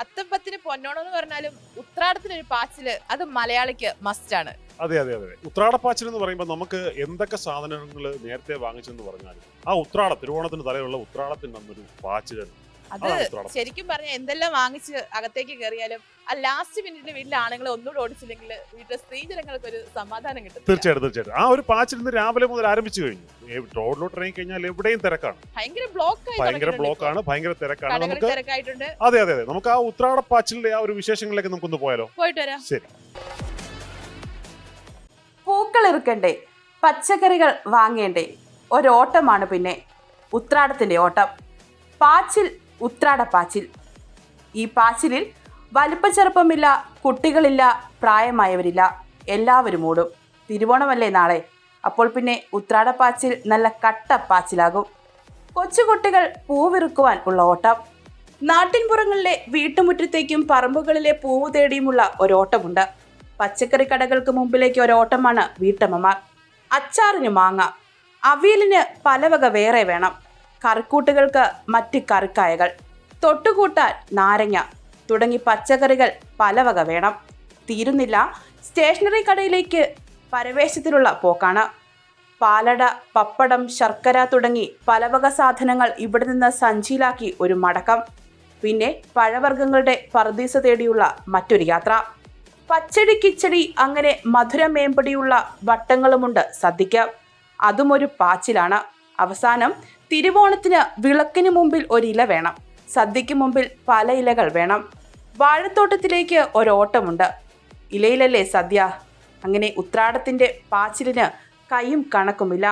അത്തപ്പത്തിന് പൊന്നോണം എന്ന് പറഞ്ഞാലും ഉത്രാടത്തിന് ഒരു പാച്ചിൽ അത് മലയാളിക്ക് മസ്റ്റ് ആണ്. അതെ അതെ അതെ ഉത്രാടപ്പാച്ചിൽ എന്ന് പറയുമ്പോൾ നമുക്ക് എന്തൊക്കെ സാധനങ്ങൾ നേരത്തെ വാങ്ങിച്ചെന്ന് പറഞ്ഞാലും ആ ഉത്രാട തിരുവോണത്തിന് തലയുള്ള ഉത്രാടത്തിന് അന്നൊരു പാച്ചിൽ അത് ശരിക്കും പറഞ്ഞാൽ എന്തെല്ലാം വാങ്ങിച്ച് അകത്തേക്ക് കയറിയാലും ആ ലാസ്റ്റ് മിനിറ്റിൽ വീട്ടിലെ ആണുങ്ങൾ ഒന്നുകൂടെ ഓടിച്ചില്ലെങ്കിൽ വീട്ടിലെ സ്ത്രീ ജനങ്ങൾക്ക് ഒരു സമാധാനം കിട്ടും തീർച്ചയായിട്ടും തീർച്ചയായിട്ടും. ആ ഒരു പാച്ചിൽ നിന്ന് രാവിലെ മുതൽ ആരംഭിച്ചു കഴിഞ്ഞു. റോഡിലോട്ട് ഇറങ്ങി കഴിഞ്ഞാൽ എവിടെയും തിരക്കാണ്. ഭയങ്കര ബ്ലോക്ക് ഭയങ്കര ബ്ലോക്ക് ആണ് ഭയങ്കര തിരക്കാണ്. നമുക്ക് തിരക്കായിട്ടുണ്ട്. അതെ അതെ അതെ. നമുക്ക് ആ ഉത്രാട പാച്ചിലിന്റെ ആ ഒരു വിശേഷങ്ങളിലേക്ക് നമുക്കൊന്ന് പോയാലോ? പോയിട്ട് വരാം. ശരി. പൂക്കൾ ഇറുക്കണ്ടേ? പച്ചക്കറികൾ വാങ്ങേണ്ടേ? ഒരോട്ടമാണ് പിന്നെ ഉത്രാടത്തിന്റെ ഓട്ടം. പാച്ചിൽ ഉത്രാട പാച്ചിൽ. ഈ പാച്ചിലിൽ വലിപ്പച്ചെറുപ്പമില്ല കുട്ടികളില്ല പ്രായമായവരില്ല. എല്ലാവരും ഓടും. തിരുവോണമല്ലേ നാളെ? അപ്പോൾ പിന്നെ ഉത്രാടപ്പാച്ചിൽ നല്ല കട്ടപ്പാച്ചിലാകും കൊച്ചുകുട്ടികൾ പൂവിറുക്കുവാൻ ഉള്ള ഓട്ടം. നാട്ടിൻപുറങ്ങളിലെ വീട്ടുമുറ്റത്തേക്കും പറമ്പുകളിലെ പൂവ് തേടിയുമുള്ള ഒരോട്ടമുണ്ട്. പച്ചക്കറി കടകൾക്ക് മുമ്പിലേക്ക് ഒരോട്ടമാണ് വീട്ടമ്മമാർ. അച്ചാറിന് മാങ്ങ. അവിയലിന് പലവക വേറെ വേണം. കറിക്കൂട്ടുകൾക്ക് മറ്റ് കറിക്കായകൾ തൊട്ടുകൂട്ടാൻ നാരങ്ങ തുടങ്ങി പച്ചക്കറികൾ പലവക വേണം. തീരുന്നില്ല. സ്റ്റേഷനറി കടയിലേക്ക് പരവേശത്തിലുള്ള പോക്കാണ്. പാലട പപ്പടം ശർക്കര തുടങ്ങി പലവക സാധനങ്ങൾ ഇവിടെ നിന്ന് സഞ്ചിയിലാക്കി ഒരു മടക്കം. പിന്നെ പഴവർഗങ്ങളുടെ പർദീസ തേടിയുള്ള മറ്റൊരു യാത്ര. പച്ചടി കിച്ചടി അങ്ങനെ മധുരമേമ്പടിയുള്ള വട്ടങ്ങളുമുണ്ട് സദ്യക്ക് അതും ഒരു പാച്ചിലാണ്. അവസാനം തിരുവോണത്തിന് വിളക്കിന് മുമ്പിൽ ഒരില വേണം. സദ്യക്ക് മുമ്പിൽ പല ഇലകൾ വേണം. വാഴത്തോട്ടത്തിലേക്ക് ഒരോട്ടമുണ്ട്. ഇലയിലല്ലേ സദ്യ? അങ്ങനെ ഉത്രാടത്തിന്റെ പാച്ചിലിന് കൈയും കണക്കുമില്ല.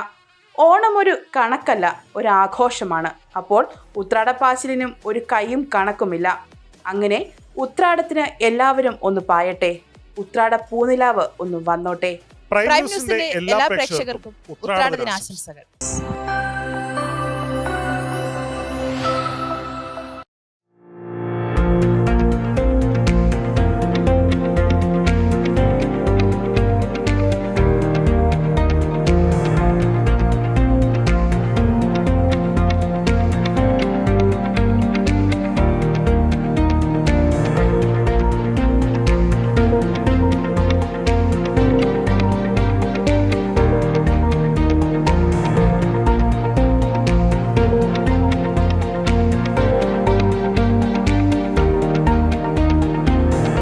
ഓണം ഒരു കണക്കല്ല ഒരു ആഘോഷമാണ്. അപ്പോൾ ഉത്രാടപ്പാച്ചിലിനും ഒരു കൈയും കണക്കുമില്ല. അങ്ങനെ ഉത്രാടത്തിന് എല്ലാവരും ഒന്ന് പായട്ടെ. ഉത്രാട പൂനിലാവ് ഒന്ന് വന്നോട്ടെ. എല്ലാ പ്രേക്ഷകർക്കും ഉത്രാടത്തിന് ഉത്രാട ദിനാശംസകൾ